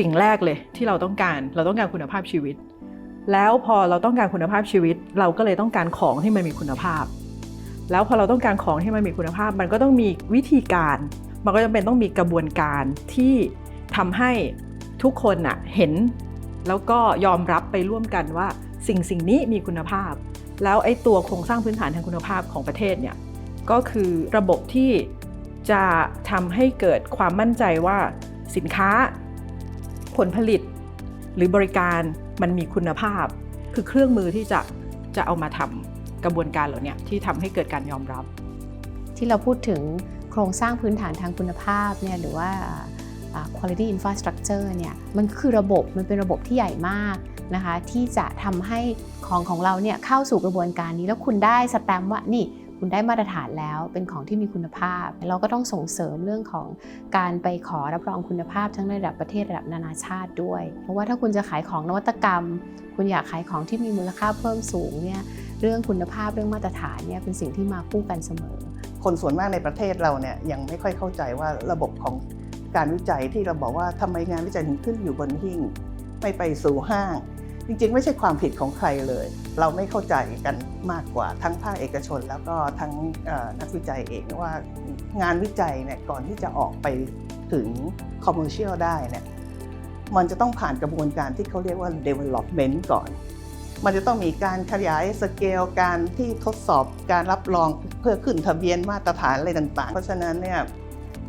สิ่งแรกเลยที่เราต้องการ เราต้องการคุณภาพชีวิต แล้วพอเราต้องการคุณภาพชีวิต เราก็เลยต้องการของที่มันมีคุณภาพ แล้วพอเราต้องการของที่มันมีคุณภาพ มันก็ต้องมีวิธีการ มันก็จำเป็นต้องมีกระบวนการที่ทำให้ทุกคนน่ะเห็น แล้วก็ยอมรับไปร่วมกันว่าสิ่งสิ่งนี้มีคุณภาพ แล้วไอ้ตัวโครงสร้างพื้นฐานทางคุณภาพของประเทศเนี่ยก็คือระบบที่จะทำให้เกิดความมั่นใจว่าสินค้า ผลผลิตหรือบริการมันมีคุณภาพ คือเครื่องมือที่จะจะเอามาทำกระบวนการเหล่านี้ที่ทำให้เกิดการยอมรับ ที่เราพูดถึงโครงสร้างพื้นฐานทางคุณภาพเนี่ยหรือว่าอ่า quality infrastructure เนี่ยมันคือระบบมันเป็นระบบที่ใหญ่มากนะคะที่จะทำให้ของของเราเนี่ยเข้าสู่กระบวนการนี้แล้วคุณได้สแตมป์ว่านี่ คุณได้มาตรฐานแล้วเป็นของที่มีคุณภาพ เราก็ต้องส่งเสริมเรื่องของการไปขอรับรองคุณภาพทั้งในระดับประเทศระดับนานาชาติด้วย เพราะว่าถ้าคุณจะขายของนวัตกรรม คุณอยากขายของที่มีมูลค่าเพิ่มสูงเนี่ยเรื่องคุณภาพเรื่องมาตรฐานเนี่ยเป็นสิ่งที่มาคู่กันเสมอ คนส่วนมากในประเทศเราเนี่ยยังไม่ค่อยเข้าใจว่าระบบของการวิจัยที่เราบอกว่าทำไมงานวิจัยถึงขึ้นอยู่บนหิ้งไม่ไปสู่ห้าง จริงๆ ไม่ใช่ความผิดของใครเลย เราไม่เข้าใจกันมากกว่าทั้งภาคเอกชน แล้วก็ทั้งนักวิจัยเองว่างานวิจัยเนี่ยก่อนที่จะออกไปถึงคอมเมอร์เชียลได้เนี่ยมันจะต้องผ่านกระบวนการที่เขาเรียกว่า development ก่อน มันจะต้องมีการขยายสเกลการที่ทดสอบการรับรองเพื่อขึ้นทะเบียนมาตรฐานอะไรต่างๆ เพราะฉะนั้นเนี่ย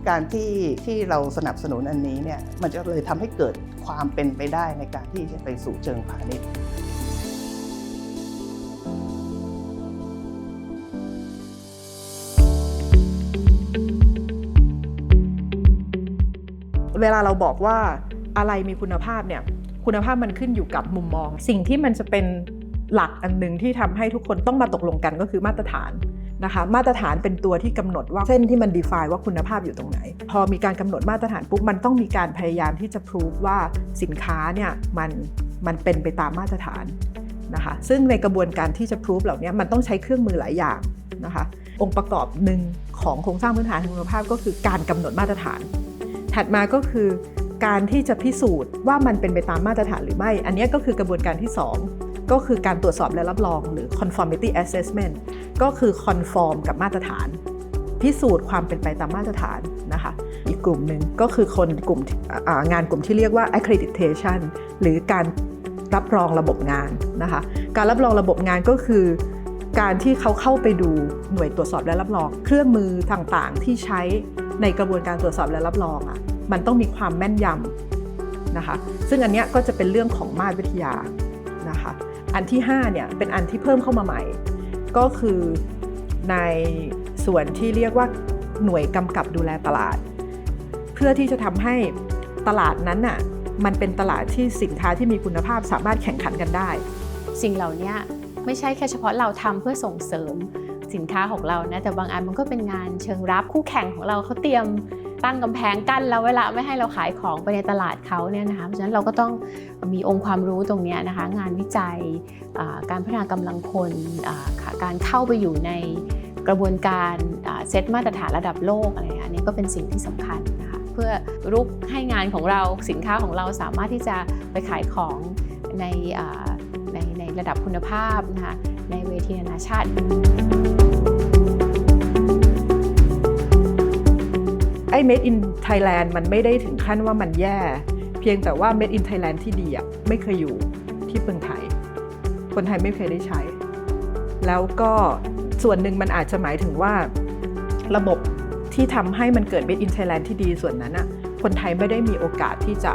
การที่ที่เราสนับสนุนอันนี้เนี่ยมันจะเลยทำให้เกิดความเป็นไปได้ในการที่จะไปสู่เชิงพาณิชย์เวลาเราบอกว่าอะไรมีคุณภาพเนี่ยคุณภาพมันขึ้นอยู่กับมุมมอง สิ่งที่มันจะเป็นหลักอันหนึ่งที่ทำให้ทุกคนต้องมาตกลงกันก็คือมาตรฐาน นะคะมาตรฐานเป็นตัวที่กำหนดว่าเส้นที่มัน define ว่าคุณภาพอยู่ตรงไหน พอมีการกำหนดมาตรฐานปุ๊บมันต้องมีการพยายามที่จะพิสูจว่าสินค้าเนี่ยมันมันเป็นไปตามมาตรฐานนะคะซึ่งในกระบวนการที่จะพิสูจเหล่านี้มันต้องใช้เครื่องมือหลายอย่างนะคะองค์ประกอบหนึ่งของโครงสร้างพื้นฐานคุณภาพก็คือการกำหนดมาตรฐาน ถัดมาก็คือการที่จะพิสูจน์ว่ามันเป็นไปตามมาตรฐานหรือไม่ อันนี้ก็คือกระบวนการที่ 2 ก็คือการตรวจสอบและรับรองหรือ conformity assessment ก็คือ conform กับมาตรฐาน พิสูจน์ความเป็นไปตามมาตรฐานนะคะอีกกลุ่มหนึ่งก็คือคนกลุ่มงานกลุ่มที่เรียกว่า accreditation หรือการรับรองระบบงานนะคะการรับรองระบบงานก็คือ การที่เขาเข้าไปดูหน่วยตรวจสอบและรับรอง เครื่องมือต่างๆ ที่ใช้ในกระบวนการตรวจสอบและรับรองอะมันต้องมีความแม่นยำนะคะซึ่งอันนี้ก็จะเป็นเรื่องของมาตรวิทยานะคะอันที่5เนี่ยเป็นอันที่เพิ่มเข้ามาใหม่ ก็คือในส่วนที่เรียกว่าหน่วยกำกับดูแลตลาด เพื่อที่จะทำให้ตลาดนั้นน่ะมันเป็นตลาดที่สินค้าที่มีคุณภาพสามารถแข่งขันกันได้ สิ่งเหล่านี้ไม่ใช่แค่เฉพาะเราทำเพื่อส่งเสริมสินค้าของเรานะแต่บางอันมันก็เป็นงานเชิงรับคู่แข่งของเราเขาเตรียม ตั้งกำแพงกั้นแล้วเวลาไม่ให้เราขายของไปในตลาดเขาเนี่ยนะคะเพราะฉะนั้นเราก็ต้องมีองค์ความรู้ตรงนี้นะคะงานวิจัยการพัฒนากำลังคนการเข้าไปอยู่ในกระบวนการเซตมาตรฐานระดับโลกอะไรอันนี้ก็เป็นสิ่งที่สำคัญนะคะเพื่อรุกให้งานของเราสินค้าของเราสามารถที่จะไปขายของในในในระดับคุณภาพนะคะในเวทีนานาชาติ ไอ้ made in Thailand มันไม่ได้ถึงขั้นว่ามันแย่ เพียงแต่ว่า made in Thailand ที่ดีอะไม่เคยอยู่ที่เมืองไทย คนไทยไม่เคยได้ใช้ แล้วก็ส่วนหนึ่งมันอาจจะหมายถึงว่าระบบที่ทำให้มันเกิด made in Thailand ที่ดีส่วนนั้นอะคนไทยไม่ได้มีโอกาสที่จะ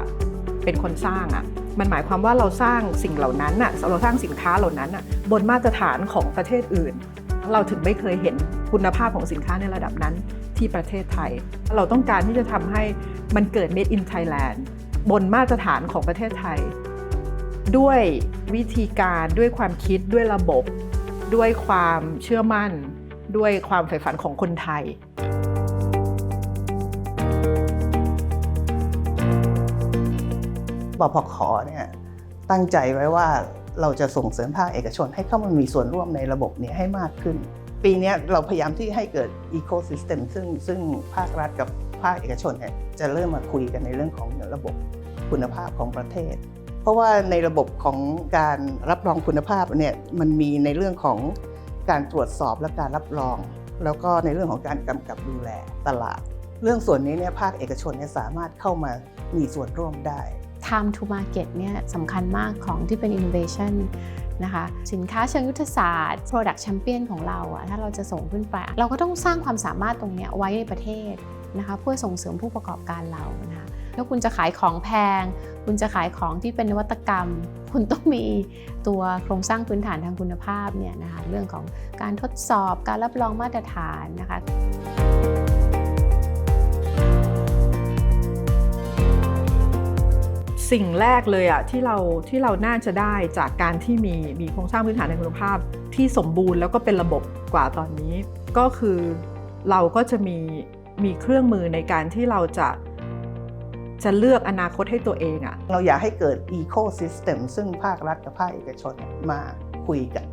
เป็นคนสร้างอะมันหมายความว่าเราสร้างสิ่งเหล่านั้นอะเราสร้างสินค้าเหล่านั้นอะบนมาตรฐานของประเทศอื่น เราถึงไม่เคยเห็นคุณภาพของสินค้าในระดับนั้นที่ประเทศไทย เราต้องการที่จะทำให้มันเกิด Made in Thailand บนมาตรฐานของประเทศไทย ด้วยวิธีการด้วยความคิดด้วยระบบ ด้วยความเชื่อมั่น ด้วยความใฝ่ฝันของคนไทยบพขเนี่ยตั้งใจไว้ว่า เราจะส่งเสริมภาคเอกชนให้เข้ามามีส่วนร่วมในระบบนี้ให้มากขึ้น ปีนี้เราพยายามที่ให้เกิดอีโค y ิสเต็มซึ่งซึ่งภาครัฐกับภาคเอกชนเนี่ยจะเริ่มมาคุยกันในเรื่องของระบบคุณภาพของประเทศ เพราะว่าในระบบของการรับรองคุณภาพเนี่ยมันมีในเรื่องของการตรวจสอบและการรับรอง แล้วก็ในเรื่องของการกำกับดูแลตลาด เรื่องส่วนนี้เนี่ยภาคเอกชนเนี่ยสามารถเข้ามามีส่วนร่วมได้ time to market เนี่ยสำคัญมากของที่เป็น innovation นะคะสินค้าเชิงยุทธศาสตร์ product champion ของเราอะถ้าเราจะส่งขึ้นไป เราก็ต้องสร้างความสามารถตรงนี้ไว้ในประเทศนะคะเพื่อส่งเสริมผู้ประกอบการเรานะถ้าคุณจะขายของแพง คุณจะขายของที่เป็นนวัตกรรม คุณต้องมีตัวโครงสร้างพื้นฐานทางคุณภาพเนี่ยนะคะเรื่องของการทดสอบการรับรองมาตรฐานนะคะ สิ่งแรกเลยอะที่เราที่เราน่าจะได้จากการที่มีมีโครงสร้างพื้นฐานทางคุณภาพ ที่สมบูรณ์แล้วก็เป็นระบบกว่าตอนนี้ ก็คือเราก็จะมีมีเครื่องมือในการที่เราจะจะเลือกอนาคตให้ตัวเองอะเราอยากให้เกิด Ecosystem ซึ่งภาครัฐกับภาคเอกชนมาคุยกัน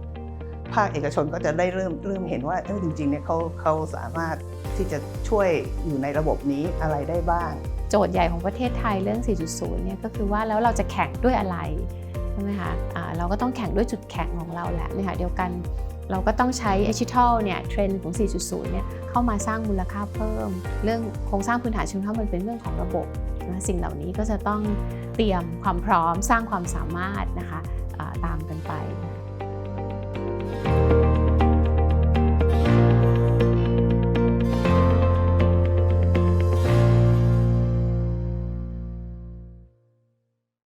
ภาคเอกชนก็จะได้เริ่มเริ่มเห็นว่าเออจริงๆเนี่ยเขาเขาสามารถที่จะช่วยอยู่ในระบบนี้อะไรได้บ้าง โจทย์ใหญ่ของประเทศไทยเรื่อง 4.0 เนี่ยก็คือว่าแล้วเราจะแข่งด้วยอะไรใช่ไหมคะอ่าเราก็ต้องแข่งด้วยจุดแข็งของเราแหละในขณะเดียวกันเราก็ต้องใช้ดิจิทัลเนี่ยเทรนด์ของ 4.0 เนี่ยเข้ามาสร้างมูลค่าเพิ่ม เรื่องโครงสร้างพื้นฐานชุมชนมันเป็นเรื่องของระบบนะสิ่งเหล่านี้ก็จะต้องเตรียมความพร้อมสร้างความสามารถนะคะอ่าตามกันไป